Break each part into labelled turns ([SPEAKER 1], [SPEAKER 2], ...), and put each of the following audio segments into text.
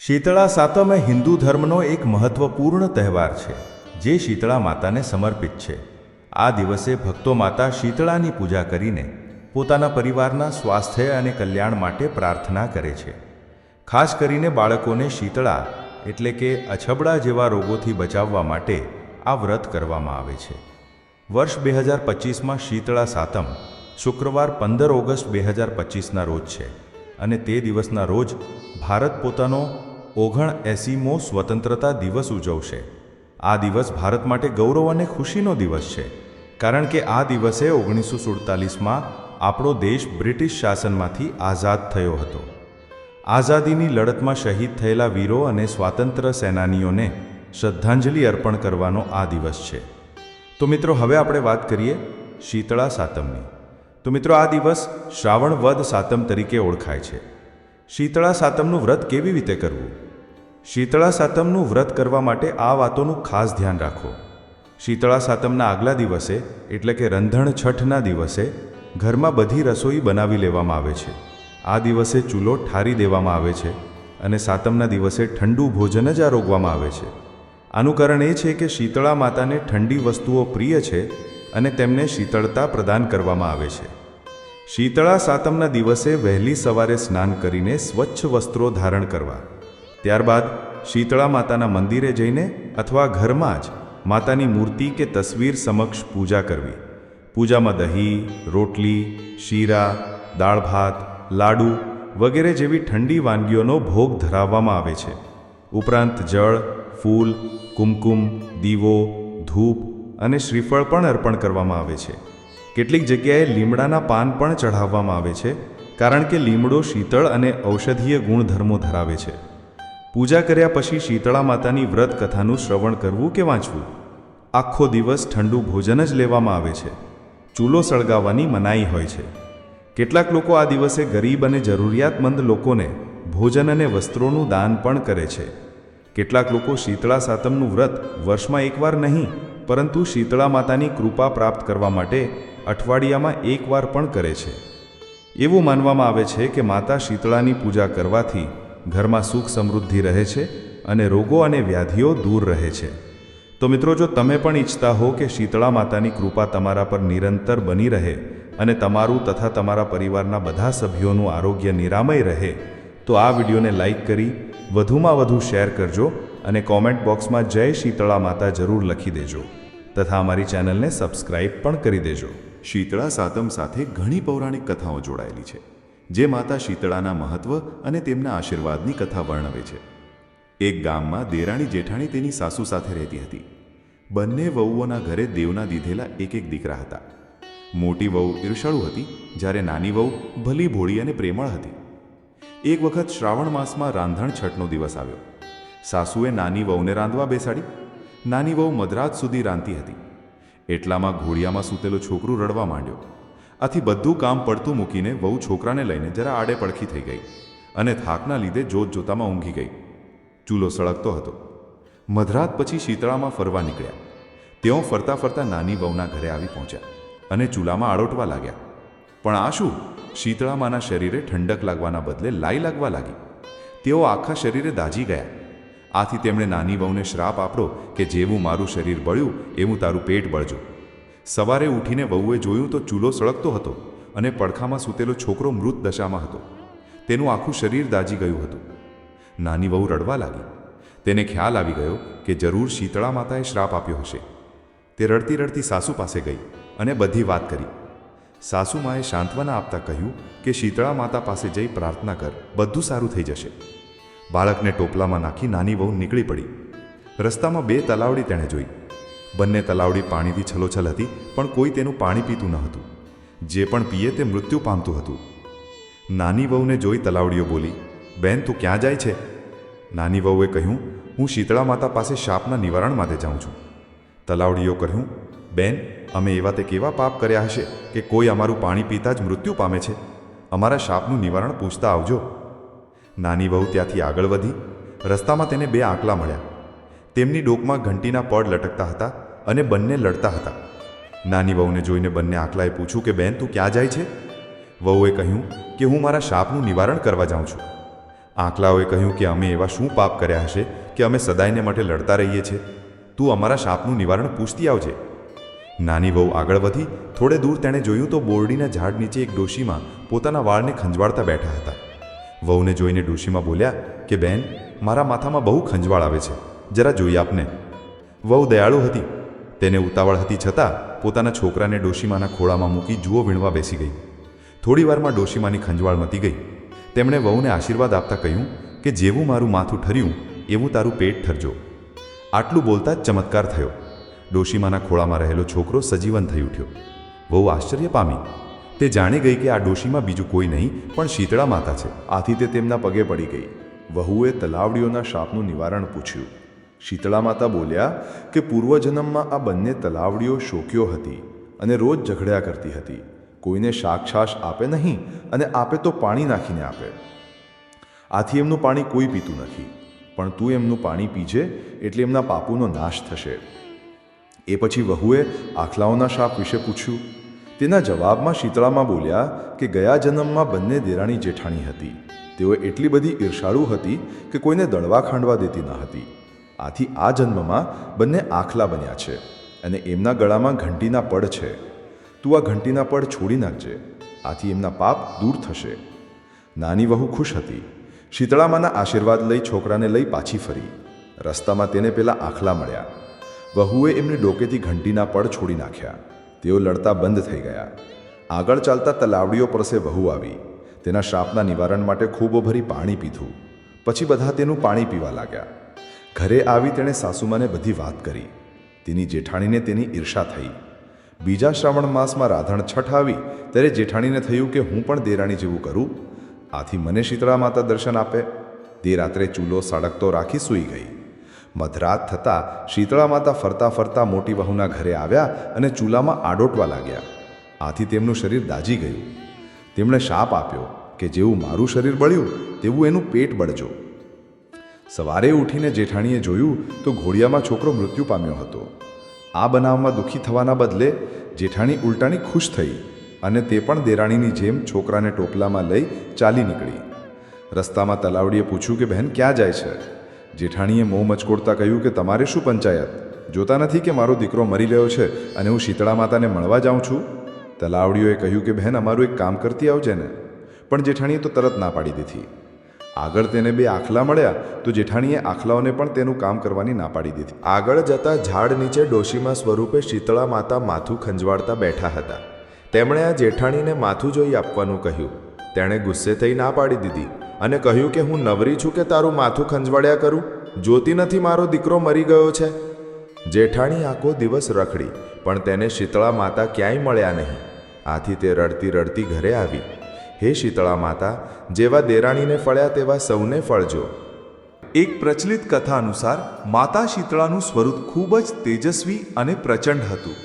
[SPEAKER 1] શીતળા સાતમ એ હિન્દુ ધર્મનો એક મહત્વપૂર્ણ તહેવાર છે, જે શીતળા માતાને સમર્પિત છે. આ દિવસે ભક્તો માતા શીતળાની પૂજા કરીને પોતાના પરિવારના સ્વાસ્થ્ય અને કલ્યાણ માટે પ્રાર્થના કરે છે. ખાસ કરીને બાળકોને શીતળા એટલે કે અછબડા જેવા રોગોથી બચાવવા માટે આ વ્રત કરવામાં આવે છે. વર્ષ બે હજાર પચીસમાં શીતળા સાતમ, શુક્રવાર પંદર ઓગસ્ટ બે હજાર પચીસના રોજ છે અને તે દિવસના રોજ ભારત પોતાનો ઓગણ એસીમો સ્વતંત્રતા દિવસ ઉજવશે. આ દિવસ ભારત માટે ગૌરવ અને ખુશીનો દિવસ છે. કારણ કે આ દિવસે ઓગણીસો સુડતાલીસમાં આપણો દેશ બ્રિટિશ શાસનમાંથી આઝાદ થયો હતો. આઝાદીની લડતમાં શહીદ થયેલા વીરો અને સ્વાતંત્ર્ય સેનાનીઓને શ્રદ્ધાંજલિ અર્પણ કરવાનો આ દિવસ છે. તો મિત્રો, હવે આપણે વાત કરીએ શીતળા સાતમની. તો મિત્રો, આ દિવસ શ્રાવણ વદ સાતમ તરીકે ઓળખાય છે. શીતળા સાતમનું વ્રત કેવી રીતે કરવું? શીતળા સાતમનું વ્રત કરવા માટે આ વાતોનું ખાસ ધ્યાન રાખો. શીતળા સાતમના આગલા દિવસે, એટલે કે રંધણ છઠના દિવસે, ઘરમાં બધી રસોઈ બનાવી લેવામાં આવે છે. આ દિવસે ચૂલો ઠારી દેવામાં આવે છે અને સાતમના દિવસે ઠંડુ ભોજન જ આરોગવામાં આવે છે. આનું કારણ એ છે કે શીતળા માતાને ઠંડી વસ્તુઓ પ્રિય છે અને તેમને શીતળતા પ્રદાન કરવામાં આવે છે. શીતળા સાતમના દિવસે વહેલી સવારે સ્નાન કરીને સ્વચ્છ વસ્ત્રો ધારણ કરવા. ત્યારબાદ શીતળા માતાના મંદિરે જઈને અથવા ઘરમાં જ માતાની મૂર્તિ કે તસવીર સમક્ષ પૂજા કરવી. પૂજામાં દહીં, રોટલી, શીરા, દાળ ભાત, લાડુ વગેરે જેવી ઠંડી વાનગીઓનો ભોગ ધરાવવામાં આવે છે. ઉપરાંત જળ, ફૂલ, કુમકુમ, દીવો, ધૂપ અને શ્રીફળ પણ અર્પણ કરવામાં આવે છે. કેટલીક જગ્યાએ લીમડાના પાન પણ ચઢાવવામાં આવે છે, કારણ કે લીમડો શીતળ અને ઔષધીય ગુણધર્મો ધરાવે છે. પૂજા કર્યા પછી શીતળા માતાની વ્રત કથાનું શ્રવણ કરવું કે વાંચવું? આખો દિવસ ઠંડુ ભોજન જ લેવામાં આવે છે. ચૂલો સળગાવવાની મનાઈ હોય છે. કેટલાક લોકો આ દિવસે ગરીબ અને જરૂરિયાતમંદ લોકોને ભોજન અને વસ્ત્રોનું દાન પણ કરે છે. કેટલાક લોકો શીતળા સાતમનું વ્રત વર્ષમાં એકવાર નહીં, પરંતુ શીતળા માતાની કૃપા પ્રાપ્ત કરવા માટે અઠવાડિયામાં એકવાર પણ કરે છે. એવું માનવામાં આવે છે કે માતા શીતળાની પૂજા કરવાથી ઘરમાં સુખ સમૃદ્ધિ રહે છે અને રોગો અને વ્યાધિઓ દૂર રહે છે. તો મિત્રો, જો તમે પણ ઈચ્છતા હો કે શીતળા માતાની કૃપા તમારા પર નિરંતર બની રહે અને તમારું તથા તમારા પરિવારના બધા સભ્યોનું આરોગ્ય નિરામય રહે, તો આ વિડીયોને લાઇક કરી, વધુમાં વધુ શેર કરજો અને કોમેન્ટ બોક્સમાં જય શીતળા માતા જરૂર લખી દેજો. તથા અમારી ચેનલને સબસ્ક્રાઇબ પણ કરી દેજો.
[SPEAKER 2] શીતળા સાતમ સાથે ઘણી પૌરાણિક કથાઓ જોડાયેલી છે. જે માતા શીતળાના મહત્વ અને તેમના આશીર્વાદની કથા વર્ણવે છે. એક ગામમાં દેરાણી જેઠાણી તેની સાસુ સાથે રહેતી હતી. બંને વહુઓના ઘરે દેવના દીધેલા એક એક દીકરા હતા. મોટી વહુ ઈર્ષાળુ હતી, જ્યારે નાની વહુ ભલી ભોળી અને પ્રેમળ હતી. એક વખત શ્રાવણ માસમાં રાંધણ છઠનો દિવસ આવ્યો. સાસુએ નાની વહુને રાંધવા બેસાડી. નાની વહુ મધરાત સુધી રાંધતી હતી. એટલામાં ઘોડિયામાં સૂતેલો છોકરું રડવા માંડ્યો. આથી બધું કામ પડતું મૂકીને વહુ છોકરાને લઈને જરા આડે પડખી થઈ ગઈ અને થાકના લીધે જોત જોતામાં ઊંઘી ગઈ. ચૂલો સળગતો હતો. મધરાત પછી શીતળામાં ફરવા નીકળ્યા. તેઓ ફરતા ફરતા નાની વહુના ઘરે આવી પહોંચ્યા અને ચૂલામાં આળોટવા લાગ્યા. પણ આ શું? શીતળામાના શરીરે ઠંડક લાગવાના બદલે લાઈ લાગવા લાગી. તેઓ આખા શરીરે દાજી ગયા. આથી તેમણે નાની વહુને શ્રાપ આપડો કે જેવું મારું શરીર બળ્યું, એવું તારું પેટ બળજો સવારે ઉઠીને વહુએ જોયું તો ચૂલો સળગતો હતો અને પડખામાં સૂતેલો છોકરો મૃત દશામાં હતો. તેનું આખું શરીર દાજી ગયું હતું. નાની વહુ રડવા લાગી. તેને ખ્યાલ આવી ગયો કે જરૂર શીતળા માતાએ શ્રાપ આપ્યો હશે. તે રડતી રડતી સાસુ પાસે ગઈ અને બધી વાત કરી. સાસુમાએ સાંત્વના આપતા કહ્યું કે શીતળા માતા પાસે જઈ પ્રાર્થના કર, બધું સારું થઈ જશે. બાળકને ટોપલામાં નાખી નાની વહુ નીકળી પડી. રસ્તામાં બે તલાવડી તેણે જોઈ. બંને તલાવડી પાણીથી છલોછલ હતી, પણ કોઈ તેનું પાણી પીતું ન હતું. જે પણ પીએ તે મૃત્યુ પામતું હતું. નાની વહુને જોઈ તલાવડીઓ બોલી, બેન, તું ક્યાં જાય છે? નાની વહુએ કહ્યું, હું શીતળા માતા પાસે શાપના નિવારણ માટે જાઉં છું. તલાવડીઓ કહ્યું, બેન, અમે એવા તે કેવા પાપ કર્યા હશે કે કોઈ અમારું પાણી પીતા જ મૃત્યુ પામે છે? અમારા શાપનું નિવારણ પૂછતા આવજો. નાની વહુ ત્યાંથી આગળ વધી, રસ્તામાં તેને બે આંકલા મળ્યા. તેમની ડોકમાં ઘંટીના પડ લટકતા હતા અને બંને લડતા હતા. નાની વહુને જોઈને બંને આંકલાએ પૂછ્યું કે, બેન, તું ક્યાં જાય છે? વહુએ કહ્યું કે, હું મારા શાપનું નિવારણ કરવા જાઉં છું. આંકલાઓએ કહ્યું કે, અમે એવા શું પાપ કર્યા હશે કે અમે સદાયને માટે લડતા રહીએ છીએ? તું અમારા શાપનું નિવારણ પૂછતી આવજે. નાની વહુ આગળ વધી, થોડે દૂર તેણે જોયું તો બોરડીના ઝાડ નીચે એક ડોશીમાં પોતાના વાળને ખંજવાળતા બેઠા હતા. વહુને જોઈને ડોશીમાં બોલ્યા કે, બેન, મારા માથામાં બહુ ખંજવાળ આવે છે. જરા જોઈ આપને. વહુ દયાળુ હતી. તેને ઉતાવળ હતી છતાં પોતાના છોકરાને ડોશીમાના ખોળામાં મૂકી જુઓ વીણવા બેસી ગઈ. થોડીવારમાં ડોશીમાની ખંજવાળ મતી ગઈ. તેમણે વહુને આશીર્વાદ આપતા કહ્યું કે જેવું મારું માથું ઠર્યું, એવું તારું પેટ ઠરજો. આટલું બોલતા જ ચમત્કાર થયો. ડોશીમાના ખોળામાં રહેલો છોકરો સજીવન થઈ ઉઠ્યો. વહુ આશ્ચર્ય પામી. તે જાણી ગઈ કે આ ડોશીમાં બીજું કોઈ નહીં, પણ શીતળા માતા છે.
[SPEAKER 3] આથી તે તેમના પગે પડી ગઈ. વહુએ તલાવડીઓના શાપનું નિવારણ પૂછ્યું. શીતળા માતા બોલ્યા કે પૂર્વજન્મમાં આ બંને તલાવડીઓ શોક્યો હતી અને રોજ ઝઘડ્યા કરતી હતી. કોઈને શાકશાશ આપે નહીં અને આપે તો પાણી નાખીને આપે. આથી એમનું પાણી કોઈ પીતું નથી. પણ તું એમનું પાણી પીજે એટલે એમના પાપુનો નાશ થશે. એ પછી વહુએ આખલાઓના શાપ વિશે પૂછ્યું. તેના જવાબમાં શીતળામાં બોલ્યા કે ગયા જન્મમાં બંને દેરાણી જેઠાણી હતી. તેઓ એટલી બધી ઈર્ષાળુ હતી કે કોઈને દળવા ખાંડવા દેતી ન હતી. આથી આ જન્મમાં બંને આખલા બન્યા છે અને એમના ગળામાં ઘંટીના પડ છે. તું આ ઘંટીના પડ છોડી નાખજે. આથી એમના પાપ દૂર થશે. નાની વહુ ખુશ હતી. શીતળામાના આશીર્વાદ લઈ છોકરાને લઈ પાછી ફરી. રસ્તામાં તેને પેલા આખલા મળ્યા. વહુએ એમની ડોકેથી ઘંટીના પડ છોડી નાખ્યા. તેઓ લડતા બંધ થઈ ગયા. આગળ ચાલતા તલાવડીઓ પરસે વહુ આવી. તેના શ્રાપના નિવારણ માટે ખૂબ ભરી પાણી પીધું. પછી બધા તેનું પાણી પીવા લાગ્યા. ઘરે આવી તેણે સાસુમાને બધી વાત કરી. તેની જેઠાણીને તેની ઈર્ષા થઈ. બીજા શ્રાવણ માસમાં રાધણ છઠ આવી, ત્યારે જેઠાણીને થયું કે હું પણ દેરાણી જેવું કરું. આથી મને શીતળા માતા દર્શન આપે. તે રાત્રે ચૂલો સળગતો રાખી સૂઈ ગઈ. મધરાત થતાં શીતળા માતા ફરતા ફરતા મોટી વહુના ઘરે આવ્યા અને ચૂલામાં આડોટવા લાગ્યા. આથી તેમનું શરીર દાજી ગયું. તેમણે શાપ આપ્યો કે જેવું મારું શરીર બળ્યું, તેવું એનું પેટ બળજો. સવારે ઉઠીને જેઠાણીએ જોયું તો ઘોડિયામાં છોકરો મૃત્યુ પામ્યો હતો. આ બનાવમાં દુઃખી થવાના બદલે જેઠાણી ઉલટાની ખુશ થઈ અને તે પણ દેરાણીની જેમ છોકરાને ટોપલામાં લઈ ચાલી નીકળી. રસ્તામાં તલાવડીએ પૂછ્યું કે, બહેન, ક્યાં જાય છે? જેઠાણીએ મોં મચકોડતા કહ્યું કે, તમારે શું પંચાયત? જોતા નથી કે મારો દીકરો મરી ગયો છે અને હું શીતળા માતાને મળવા જાઉં છું? તલાવડીઓએ કહ્યું કે, બહેન, અમારું એક કામ કરતી આવજે ને. પણ જેઠાણીએ તો તરત ના પાડી દીધી. આગળ તેને બે આખલા મળ્યા, તો જેઠાણીએ આખલાઓને પણ તેનું કામ કરવાની ના પાડી દીધી.
[SPEAKER 4] આગળ જતા ઝાડ નીચે ડોશીમાં સ્વરૂપે શીતળા માતા માથું ખંજવાળતા બેઠા હતા. તેમણે આ જેઠાણીને માથું જોઈ આપવાનું કહ્યું. તેણે ગુસ્સે થઈ ના પાડી દીધી અને કહ્યું કે હું નવરી છું કે તારું માથું ખંજવાળ્યા કરું? જોતી નથી મારો દીકરો મરી ગયો છે? જેઠાણી આખો દિવસ રખડી, પણ તેને શીતળા માતા ક્યાંય મળ્યા નહીં. આથી તે રડતી રડતી ઘરે આવી. હે શીતળા માતા, જેવા દેરાણીને ફળ્યા તેવા સૌને ફળજો.
[SPEAKER 3] એક પ્રચલિત કથા અનુસાર માતા શીતળાનું સ્વરૂપ ખૂબ જ તેજસ્વી અને પ્રચંડ હતું,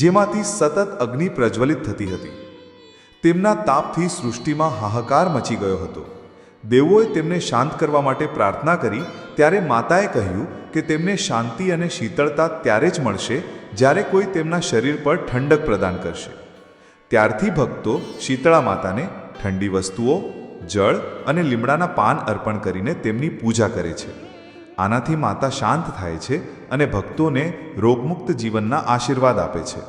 [SPEAKER 3] જેમાંથી સતત અગ્નિ પ્રજ્વલિત થતી હતી. તેમના તાપથી સૃષ્ટિમાં હાહાકાર મચી ગયો હતો. દેવોએ તેમને શાંત કરવા માટે પ્રાર્થના કરી, ત્યારે માતાએ કહ્યું કે તેમને શાંતિ અને શીતળતા ત્યારે જ મળશે જ્યારે કોઈ તેમના શરીર પર ઠંડક પ્રદાન કરશે. ત્યારથી ભક્તો શીતળા માતાને ઠંડી વસ્તુઓ, જળ અને લીમડાના પાન અર્પણ કરીને તેમની પૂજા કરે છે. આનાથી માતા શાંત થાય છે અને ભક્તોને રોગમુક્ત જીવનના આશીર્વાદ આપે છે.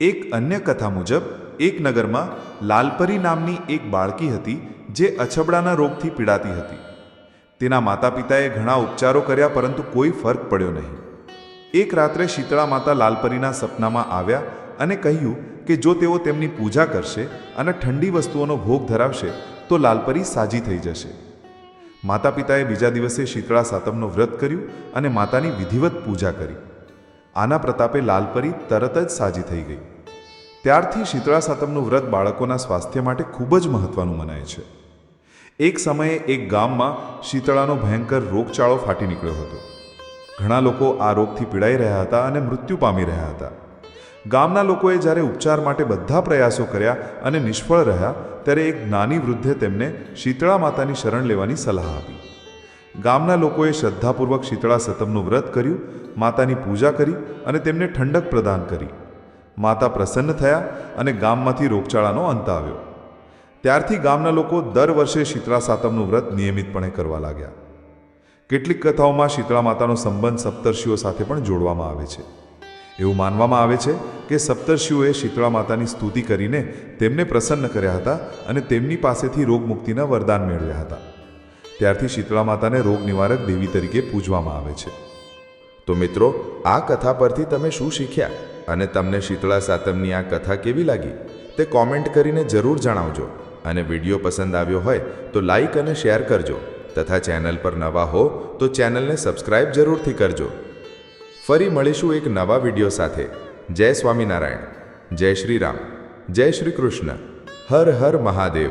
[SPEAKER 3] એક અન્ય કથા મુજબ, એક નગરમાં લાલપરી નામની એક બાળકી હતી જે અછબડાના રોગથી પીડાતી હતી. તેના માતા પિતાએ ઘણા ઉપચારો કર્યા પરંતુ કોઈ ફરક પડ્યો નહીં. એક રાત્રે શીતળા માતા લાલપરીના સપનામાં આવ્યા અને કહ્યું કે જો તેઓ તેમની પૂજા કરશે અને ઠંડી વસ્તુઓનો ભોગ ધરાવશે, તો લાલપરી સાજી થઈ જશે. માતા પિતાએ બીજા દિવસે શીતળા સાતમનું વ્રત કર્યું અને માતાની વિધિવત પૂજા કરી. આના પ્રતાપે લાલપરી તરત જ સાજી થઈ ગઈ. ત્યારથી શીતળા સાતમનું વ્રત બાળકોના સ્વાસ્થ્ય માટે ખૂબ જ મહત્વનું મનાય છે. એક સમયે એક ગામમાં શીતળાનો ભયંકર રોગચાળો ફાટી નીકળ્યો હતો. ઘણા લોકો આ રોગથી પીડાઈ રહ્યા હતા અને મૃત્યુ પામી રહ્યા હતા. ગામના લોકોએ જ્યારે ઉપચાર માટે બધા પ્રયાસો કર્યા અને નિષ્ફળ રહ્યા, ત્યારે એક નાની વૃદ્ધે તેમને શીતળા માતાની શરણ લેવાની સલાહ આપી. ગામના લોકોએ શ્રદ્ધાપૂર્વક શીતળા સતમનું વ્રત કર્યું, માતાની પૂજા કરી અને તેમને ઠંડક પ્રદાન કરી. માતા પ્રસન્ન થયા અને ગામમાંથી રોગચાળાનો અંત આવ્યો. ત્યારથી ગામના લોકો દર વર્ષે શીતળા સાતમનું વ્રત નિયમિતપણે કરવા લાગ્યા. કેટલીક કથાઓમાં શીતળા માતાનો સંબંધ સપ્તર્ષિઓ સાથે પણ જોડવામાં આવે છે. એવું માનવામાં આવે છે કે સપ્તર્ષિઓએ શીતળા માતાની સ્તુતિ કરીને તેમને પ્રસન્ન કર્યા હતા અને તેમની પાસેથી રોગમુક્તિના વરદાન મેળવ્યા હતા. ત્યારથી શીતળા માતાને રોગ નિવારક દેવી તરીકે પૂજવામાં આવે છે.
[SPEAKER 4] તો મિત્રો, આ કથા પરથી તમે શું શીખ્યા અને તમને શીતળા સાતમની આ કથા કેવી લાગી? તે કોમેન્ટ કરીને જરૂર જણાવજો અને વીડિયો પસંદ આવ્યો હોય તો લાઈક અને શેર કરજો. તથા ચેનલ પર નવા હો તો ચેનલને સબસ્ક્રાઇબ જરૂરથી કરજો. ફરી મળીશું એક નવા વીડિયો સાથે. જય સ્વામિનારાયણ. જય શ્રી રામ. જય શ્રી કૃષ્ણ. હર હર મહાદેવ.